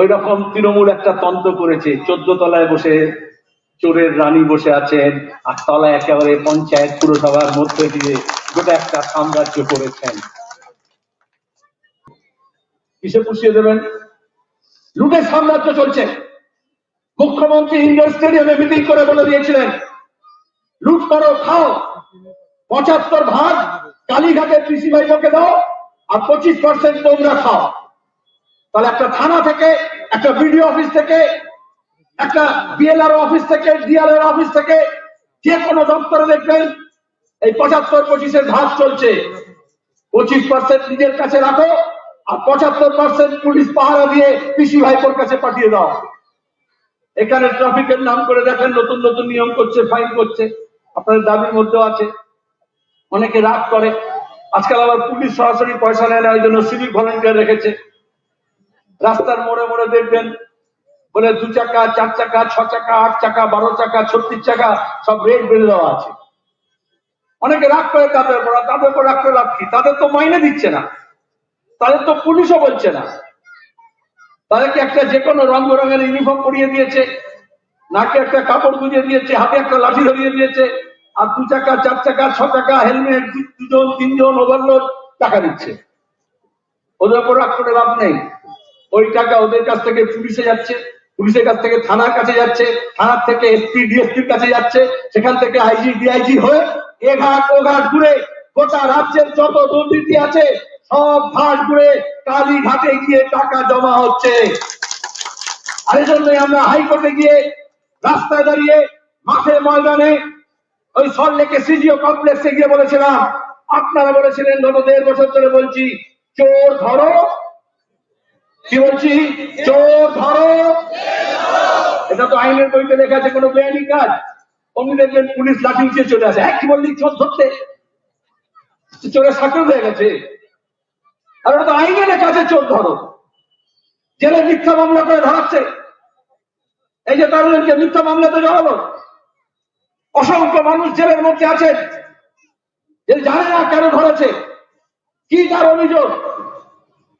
ওই রকম তৃণমূল একটা তন্ত্র করেছে, চোদ্দ তলায় বসে চোরের রানী বসে আছেন, আর তলায় একেবারে পঞ্চায়েত পুরসভার মধ্যে দিয়ে গোটা একটা সাম্রাজ্য করেছেন। কিসে পুষিয়ে দেবেন? লুটের সাম্রাজ্য চলছে। মুখ্যমন্ত্রী ইন্ডোর স্টেডিয়ামে মিটিং করে বলে দিয়েছিলেন, লুট করো, খাও। পঁচাত্তর ভাগ কালীঘাটের কৃষি ভাইকে দাও, আর পঁচিশ পার্সেন্ট তোমরা খাও। তাহলে একটা থানা থেকে, একটা বিডিও অফিস থেকে, একটা বিএলআর অফিস থেকে, ডিআরআর অফিস থেকে যে কোনো দপ্তরে দেখবেন এই পঁচাত্তর পঁচিশের ভাগ চলছে। পঁচিশ পার্সেন্ট নিজের কাছে রাখো আর পঁচাত্তর পার্সেন্ট পুলিশ পাহারা দিয়ে পিসি ভাইপোর কাছে পাঠিয়ে দাও। এখানে ট্রাফিকের নাম করে দেখেন, নতুন নতুন নিয়ম করছে ফাইন করছে, আপনাদের দাবির মধ্যেও আছে। অনেকে রাগ করে। আজকাল আবার পুলিশ সরাসরি পয়সা নেয় না, ওই জন্য সিভিক ভলেন্টিয়ার রেখেছে। রাস্তার মোড়ে মোড়ে দেখবেন বলে দু চাকা, চার চাকা, ছ চাকা, আট চাকা, বারো চাকা, ছত্রিশ চাকা, সব রেট বেড়ে দেওয়া আছে। অনেকে রাগ করে তাদের উপর তাদের উপর রাগ করে লাভ কি? তাদের তো মাইনে দিচ্ছে না। তাদের তো পুলিশও বলছে না। তাদেরকে একটা যে কোনো রং বেরঙের ইউনিফর্ম পরিয়ে দিয়েছে, নাকে একটা কাপড় গুঁজে দিয়েছে, হাতে একটা লাঠি ধরিয়ে দিয়েছে, আর দু চাকা, চার চাকা, ছ চাকা, হেলমেট, দুজন, তিনজন ওভারলোড টাকা দিচ্ছে। ওদের উপর রাগ করে লাভ নেই। ওই টাকা ওদের কাছ থেকে পুলিশে যাচ্ছে, পুলিশের কাছ থেকে থানার কাছে যাচ্ছে, থানার থেকে এসপি ডিএসপির কাছে যাচ্ছে, সেখান থেকে আইজি, ডিআইজি হয়ে এ ঘাট, ও ঘাট ঘুরে গোটা রাজ্যের যত দুর্নীতি আছে, সব ঘাট ঘুরে কালী ঘাটে গিয়ে টাকা জমা হচ্ছে। আর জন্যই আমরা হাইকোর্টে গিয়ে রাস্তায় দাঁড়িয়ে মাঠে ময়দানে ওই সল্লেকে সিজিও কমপ্লেক্সে গিয়ে বলেছিলাম, আপনারা বলেছিলেন, গত দেড় বছর ধরে বলছি, চোর ধরো কি বলছি? চোর ধরো। এটা তো আইনের বইতে লেখা আছে, কোনো বেআইনি কাজ। অমনি দেখবেন পুলিশ লাঠি উঠিয়ে চলে আসে। এক কি বললি? চোর ধরতে। চোরের সাকল হয়ে গেছে। আর ওটা তো আইনে লেখা আছে চোর ধরো। জেলে মিথ্যা মামলা করে ধরাচ্ছে। এই যে তাদেরকে মিথ্যা মামলাতে জড়ালো। অসংখ্য মানুষ জেলের মধ্যে আছেন যে জানে না কেন ধরেছে। কি তার অভিযোগ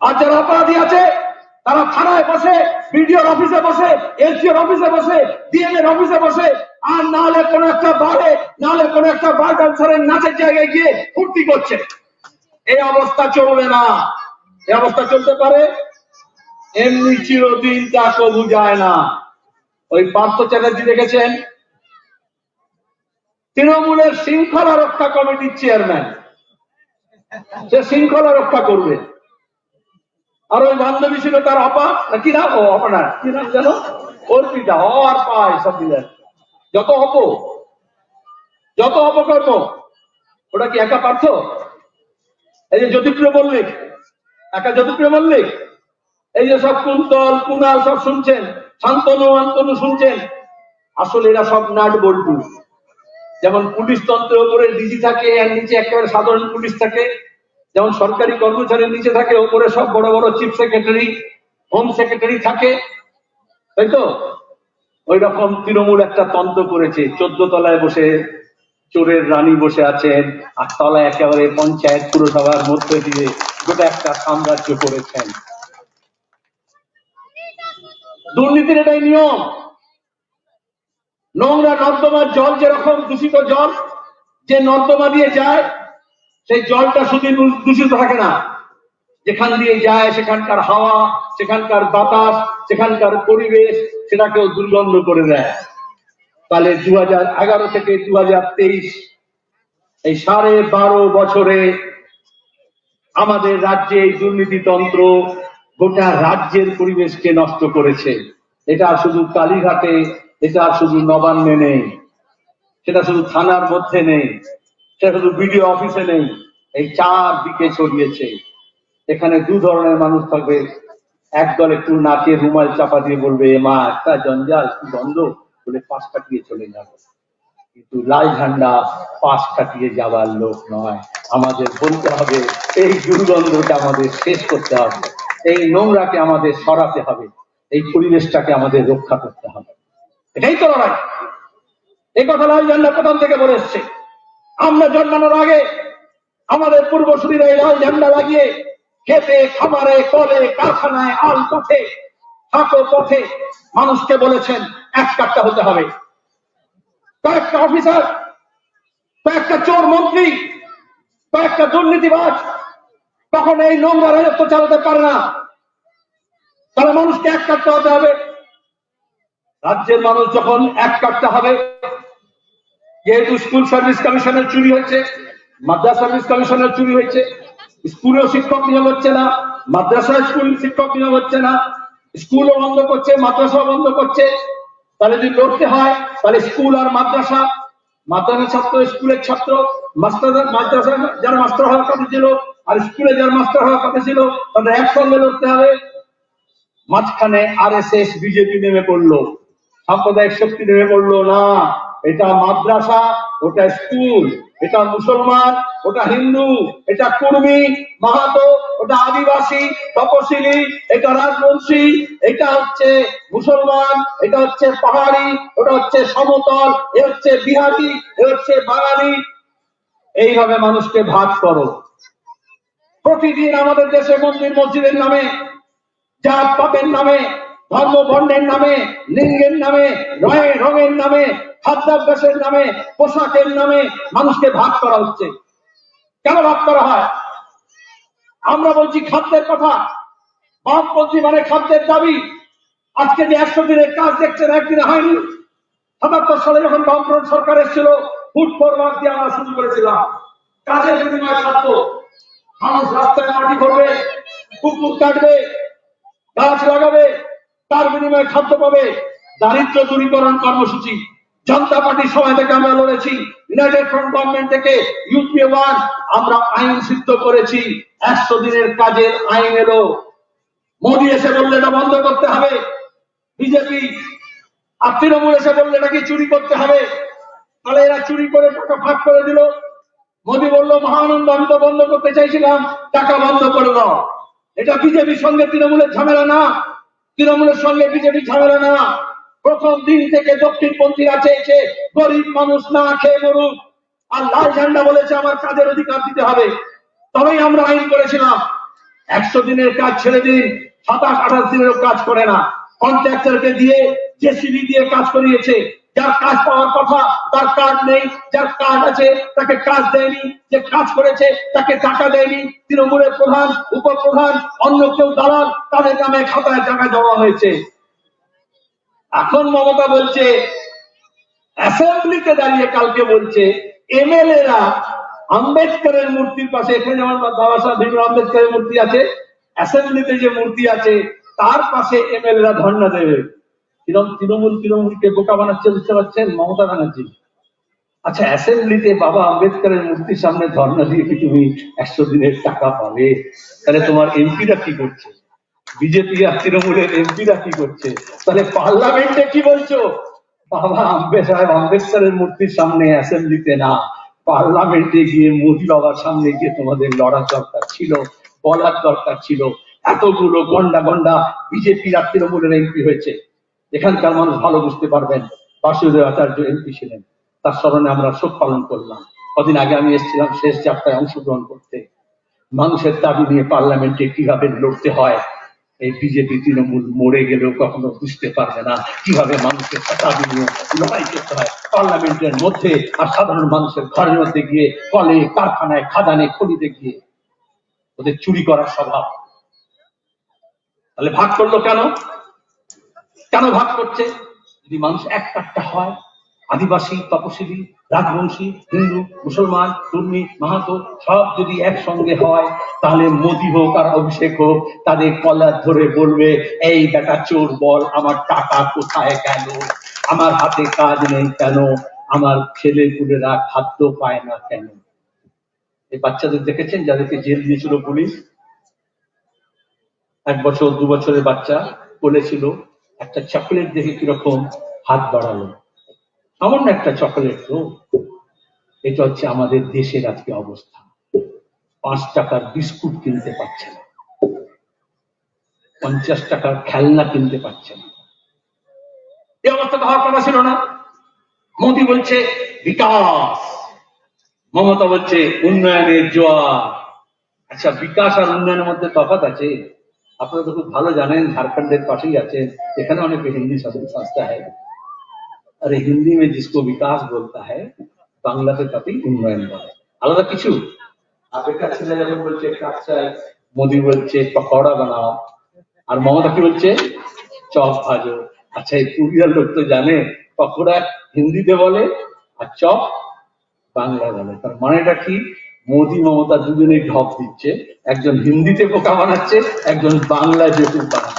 আর যারা অপরাধী আছে তারা থানায় বসে, বিডিওর অফিসে বসে, এলসিওর অফিসে বসে ডিএম এর অফিসে বসে, আর না হলে কোনো একটা বারে না হলে কোনো একটা বার ডান্সারের নাচের জায়গায় গিয়ে ফুর্তি করছে। এই অবস্থা চলবে না। এই অবস্থা চলতে পারে? এমনি চিরদিন তা কবু যায় না। ওই পার্থ চ্যাটার্জি দেখেছেন? তৃণমূলের শৃঙ্খলা রক্ষা কমিটির চেয়ারম্যান। সে শৃঙ্খলা রক্ষা করবে। আর ওই বান্ধবী ছিল তার না কি নাম? ও অপনা কি নাম যেন? অর্পিতা। অ আর পায় সব দিলেন যত অপ, যত অপকর্ম, ওটা কি একা পার্থ? এই যে জ্যোতিপ্রিয় মল্লিক, একা জ্যোতিপ্রিয় মল্লিক? এই যে সব কুন্তল কুনাল সব শুনছেন, শান্তনু আন্তনু শুনছেন। আসলে এরা সব নাট বল্টু। যেমন পুলিশ তন্ত্রের উপরে ডিজি থাকে, আর নিচে একেবারে সাধারণ পুলিশ থাকে। যেমন সরকারি কর্মচারীর নিচে থাকে, ওপরে সব বড় বড় চিফ সেক্রেটারি, হোম সেক্রেটারি থাকে, তাই তো? ওই রকম তৃণমূল একটা তন্ত্র করেছে, চোদ্দ তলায় বসে, চোরের রানী বসে আছেন, আর তলায় একেবারে পঞ্চায়েত পুরসভার মধ্যে দিয়ে গোটা একটা সাম্রাজ্য করেছেন। দুর্নীতির এটাই নিয়ম। নোংরা নর্দমার জল যেরকম দূষিত জল, যে নর্দমা দিয়ে যায় সেই জলটা শুধু দূষিত থাকে না। যেখান দিয়ে যায় সেখানকার হাওয়া, সেখানকার বাতাস, সেখানকার পরিবেশ, সেটাকেও দুর্গন্ধ করে দেয়। তাহলে দু এগারো থেকে দু হাজার তেইশ এই সাড়ে বারো বছরে আমাদের রাজ্যে এই দুর্নীতিতন্ত্র গোটা রাজ্যের পরিবেশকে নষ্ট করেছে। এটা শুধু কালীঘাটে, এটা শুধু নবান্নে নেই। সেটা শুধু থানার মধ্যে নেই। সেটা শুধু বিডিও অফিসে নেই। এই চার দিকে ছড়িয়েছে। এখানে দু ধরনের মানুষ থাকবে। একদল একটু নাকে রুমাল চাপা দিয়ে বলবে মা, একটা জঞ্জাল, কি গন্ধ? বলে পাশ কাটিয়ে চলে যাবে। কিন্তু লাল ঝান্ডা পাশ কাটিয়ে যাওয়ার লোক নয়। আমাদের বলতে হবে, এই দুর্গন্ধটা আমাদের শেষ করতে হবে। এই নোংরাকে আমাদের সরাতে হবে। এই পরিবেশটাকে আমাদের রক্ষা করতে হবে। এটাই তো লড়াই। এই কথা লাল ঝান্ডা প্রথম থেকে বলে এসছে। আমরা জন্মানোর আগে আমাদের পূর্বসূরীরা লাল ঝান্ডা লাগিয়ে খেতে, খামারে, কলে, কারখানায় আল পথে থাকো পথে মানুষকে বলেছেন, এক কাটটা হতে হবে। কয়েকটা অফিসার, কয়েকটা চোর মন্ত্রী, কয়েকটা দুর্নীতিবাজ, তখন এই নোংরা রাজত্ব চালাতে পারে না। তাহলে মানুষকে এক কাটতে হতে হবে। রাজ্যের মানুষ যখন এক কাটতে হবে যেহেতু স্কুল সার্ভিস কমিশনের চুরি হয়েছে মাদ্রাস সার্ভিস কমিশনের চুরি হয়েছে। স্কুলেও শিক্ষক নিয়োগ হচ্ছে না। মাদ্রাসায় স্কুল শিক্ষক নিয়োগ হচ্ছে না। স্কুলও বন্ধ করছে, মাদ্রাসাও বন্ধ করছে। তাহলে যদি লড়তে হয়, তাহলে স্কুল আর মাদ্রাসা। মাদ্রাসা ছাত্র, স্কুলের ছাত্র। মাস্টার, মাদ্রাসা যারা মাস্টার হওয়ার কথা ছিল আর স্কুলে যারা মাস্টার হওয়ার কথা ছিল, তাদের একসঙ্গে লড়তে হবে। মাঝখানে আর এস এস বিজেপি নেমে পড়ল। সাম্প্রদায়িক শক্তি নেমে পড়ল, না, এটা মাদ্রাসা, ওটা স্কুল। এটা মুসলমান, ওটা হিন্দু, এটা কুর্মী, মাহাতো, ওটা আদিবাসী, তপশিলি, এটা রাজবংশী, এটা হচ্ছে মুসলমান, এটা হচ্ছে পাহাড়ি, ওটা হচ্ছে সমতল, এ হচ্ছে বিহারি, এ হচ্ছে বাঙালি। এইভাবে মানুষকে ভাগ করো। প্রতিদিন আমাদের দেশে মন্দির মসজিদের নামে জাত পাতের নামে ধর্ম বর্ণের নামে, লিঙ্গের নামে রঙে রঙের নামে খাদ্যাভ্যাসের নামে, পোশাকের নামে মানুষকে ভাগ করা হচ্ছে। কেন ভাগ করা হয়? আমরা বলছি খাদ্যের কথা। বামপন্থী মানে খাদ্যের দাবি। আজকে যে একশো দিনের কাজ দেখছেন, একদিনে হয়নি। সাতাত্তর সালে যখন বামফ্রন্ট সরকার এসেছিল ফুট ফরওয়ার্ড দিয়ে আমরা শুরু করেছিলাম। কাজের বিনিময়ে খাদ্য মানুষ রাস্তায় মাটি করবে কুকুর কাটবে, গাছ লাগাবে, তার বিনিময়ে খাদ্য পাবে। দারিদ্র দূরীকরণ কর্মসূচি। জনতা পার্টির সময় থেকে আমরা লড়েছি। ইউনাইটেড ফ্রন্ট গভর্নমেন্ট থেকে ইউপিএ ওয়ান আমরা আইন সিদ্ধ করেছি। একশো দিনের কাজের আইন এলো। মোদী এসে বললে এটা বন্ধ করতে হবে। বিজেপি আর তৃণমূল এসে বললে এটাকে চুরি করতে হবে? তাহলে এরা চুরি করে টাকা ভাগ করে দিল। মোদী বলল, মহানন্দ, আমি তো বন্ধ করতে চাইছিলাম, টাকা বন্ধ করে দাও। এটা বিজেপির সঙ্গে তৃণমূলের ঝামেলা না। তৃণমূলের সঙ্গে বিজেপি ঝামেলা না। প্রথম দিন থেকে দক্ষিণপন্থীরা চেয়েছে গরিব মানুষ না খেয়ে মরুক। আর লাল ঝান্ডা বলেছে, আমার কাজের অধিকার দিতে হবে। তবেই আমরা আইন করেছিলাম। একশো দিনের কাজ ছেড়ে দিন, সাতাশ, আঠাশ দিনেরও কাজ করে না। কন্ট্রাক্টরকে দিয়ে জেসিবি দিয়ে কাজ করিয়েছে। যার কাজ পাওয়ার কথা, তার কার্ড নেই, যার কার্ড আছে, তাকে কাজ দেয়নি, যে কাজ করেছে, তাকে টাকা দেয়নি। তৃণমূলের প্রধান, উপপ্রধান, অন্য কেউ দালাল, তাদের নামে খাতায় টাকা জমা হয়েছে। এখন মমতা বলছে অ্যাসেম্বলিতে দাঁড়িয়ে কালকে বলছে এমএলএ রা আম্বেদকরের মূর্তির পাশে, এখানে যেমন বাবা সাহেব ভীমরাও আম্বেদকরের মূর্তি আছে অ্যাসেম্বলিতে যে মূর্তি আছে, তার পাশে এমএলএ রা ধর্ণা দেবে। কিরম তৃণমূল, তৃণমূলকে বোকা বানাচ্ছে, বুঝতে পারছেন? মমতা ব্যানার্জি। আচ্ছা অ্যাসেম্বলিতে বাবা আম্বেদকরের মূর্তির সামনে ধর্ণা দিয়ে কি তুমি একশো দিনের টাকা পাবে? তাহলে তোমার এমপিরা কি করছে? বিজেপি আর তৃণমূলের এমপিরা কি করছে? তাহলে পার্লামেন্টে কি বলছো? বাবা আম্বে সাহেব আম্বেদকরের মূর্তির সামনে অ্যাসেম্বলিতে না। পার্লামেন্টে গিয়ে মোদি বাবার সামনে গিয়ে তোমাদের লড়ার দরকার ছিল, বলার দরকার ছিল। এতগুলো গন্ডা গন্ডা বিজেপি আর তৃণমূলের এমপি হয়েছে। এখানকার মানুষ ভালো বুঝতে পারবেন। বাসুদেব আচার্য এমপি ছিলেন। তার স্মরণে আমরা শোক পালন করলাম। কদিন আগে আমি এসেছিলাম শেষ যাত্রায় অংশগ্রহণ করতে। মানুষের দাবি নিয়ে পার্লামেন্টে কীভাবে লড়তে হয় এই বিজেপি তৃণমূল মরে গেলেও কখনো বুঝতে পারবে না কীভাবে মানুষের দাবি নিয়ে লড়াই করতে হয়। পার্লামেন্টের মধ্যে আর সাধারণ মানুষের ঘরের মধ্যে গিয়ে কলে, কারখানায়, খাদানে, খনিতে গিয়ে ওদের চুরি করার স্বভাব। তাহলে ভাগ করল কেন? কেন ভাগ করছে? যদি মানুষ এক কাটটা হয় আদিবাসী তপশিলি রাজবংশী, হিন্দু, মুসলমান কর্মী মাহাতো, সব যদি একসঙ্গে হয়, তাহলে মোদি হোক আর অভিষেক হোক, তাদের কলার ধরে বলবে, এই বেটা চোর বল, আমার টাকা কোথায় গেল? আমার হাতে কাজ নেই কেন? আমার ছেলে পুলেরা খাদ্য পায় না কেন? এই বাচ্চাদের দেখেছেন? যাদেরকে জেল দিয়েছিল পুলিশ? এক বছর, দু বছরের বাচ্চা বলেছিল, একটা চকলেট দেখে কীরকম হাত বাড়ালো। সামান্য একটা চকলেট রোল এটা হচ্ছে আমাদের দেশের আজকে অবস্থা। পাঁচ টাকার বিস্কুট কিনতে পারছে না। পঞ্চাশ টাকার খেলনা কিনতে পারছে না। এই অবস্থা তো হওয়ার কথা ছিল না। মোদী বলছে, বিকাশ। মমতা বলছে, উন্নয়নের জোয়ার। আচ্ছা বিকাশ আর উন্নয়নের মধ্যে তফাত আছে। আপনারা তো খুব ভালো জানেন, ঝাড়খণ্ডের পাশেই আছেন। এখানে অনেক হিন্দি শাসন সংস্থা হয়। अरे हिंदी में जिसको विकास बोलता है বাংলাতে তাতেই উন্নয়ন বলে আলাদা কিছু আগেকার ছেলে যেমন বলছে কাপচাই মোদি বলছে পকোড়া বানাও আর মমতা কি বলছে চপ ভাজো আচ্ছা এই পুরুলিয়ার লোক তো জানে পকোড়া হিন্দিতে বলে আর চপ বাংলায় বলে তার মানেটা কি মোদি মমতা দুজনেই ঢপ দিচ্ছে একজন হিন্দিতে বোকা বানাচ্ছে একজন বাংলায় বেকুব বানাচ্ছে